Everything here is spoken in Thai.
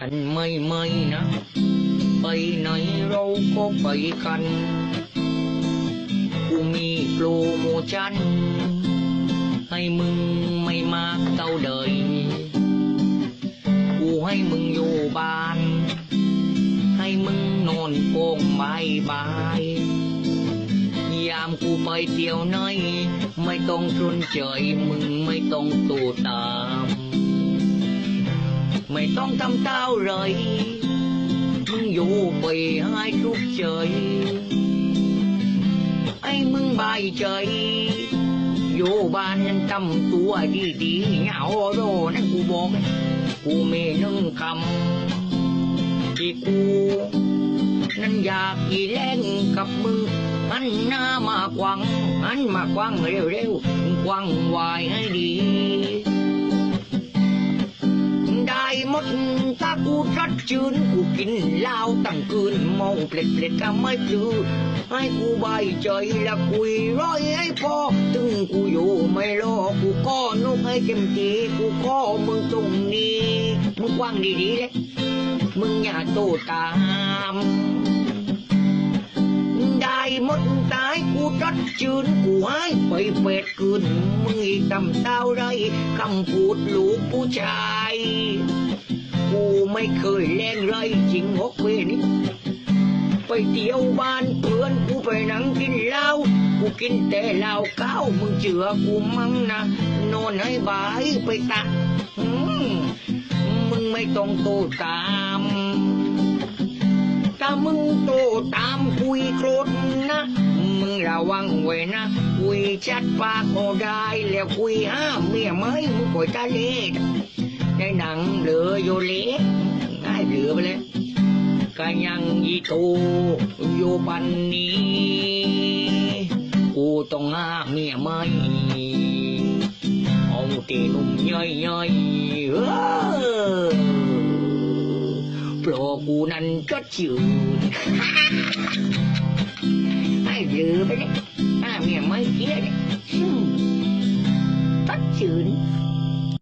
กันไม่ไม่นะ ไปไหนเราก็ไปกันกูมีโปรโมชั่นให้มึงไม่มากเท่าเดยกูให้มึงอยู่บ้าน ให้มึงนอนโป่งบายบายยามกูไปเที่ยวไหนไม่ต้องสนใจมึงไม่ต้องตูตาม ไม่ต้องทำเต้าเลยมึงอยู่ไปให้ทุกข์ใจไอ้มึงบายใจอยู่บ้านนั้นทำตัวดีๆเหงาโรนั่นกูบอกให้กูไม่นึ่งคำที่กูนั้นอยากอีแรงกับมึงหันหน้ามากวังหันมากวังเร็วๆกวังวายให้ดีได้ ดถ้ากูชัดจืนกูกินเหล้าตั้งคืนเมาเปล็ดเปล็ดก็ไม่ปลือให้กูใบายใจและคุยร้อยให้พอถึงกูอยู่ไม่รอกูก็นุกให้เต็มทีกูขอมึงตรงนี้มึงกว้างดีๆเลยมึงอย่าโตตามได้หมดตายกูรัดจืนกูให้ไปเป็ดคืนมึงอีกตำเต้าไรคำพูดลูกผู้ชาย กูไม่เคยแรงไรจริงหกเวนี้ไปเที่ยวบ้านเพื่อนกูไปนั่งกินเหล้ากูกินแต่เหล้าเก้ามึงเจือกูมั้งนะนอนให้บายไปตะอืมมึงไม่ต้องโตตามถ้ามึงโตตามคุยโกรธนะ มึงระวังไว้นะ คุยชัดปากก็ได้แล้วคุยห้ามเมียไม่มึงปล่อยตาเล็ด ในหนังเหลืออยู่เล็กง่ายเหลือไปเลยก็ยังยีโตอยู่ปันนี้ กูต้องห้ามเมียไม่เอาตีนุ่มย่อยย่อยๆเออโปรกูนั้นก็จืดให้ลือไปเลยห้าเมียไม่เกี้ยเลยอืมก็จืด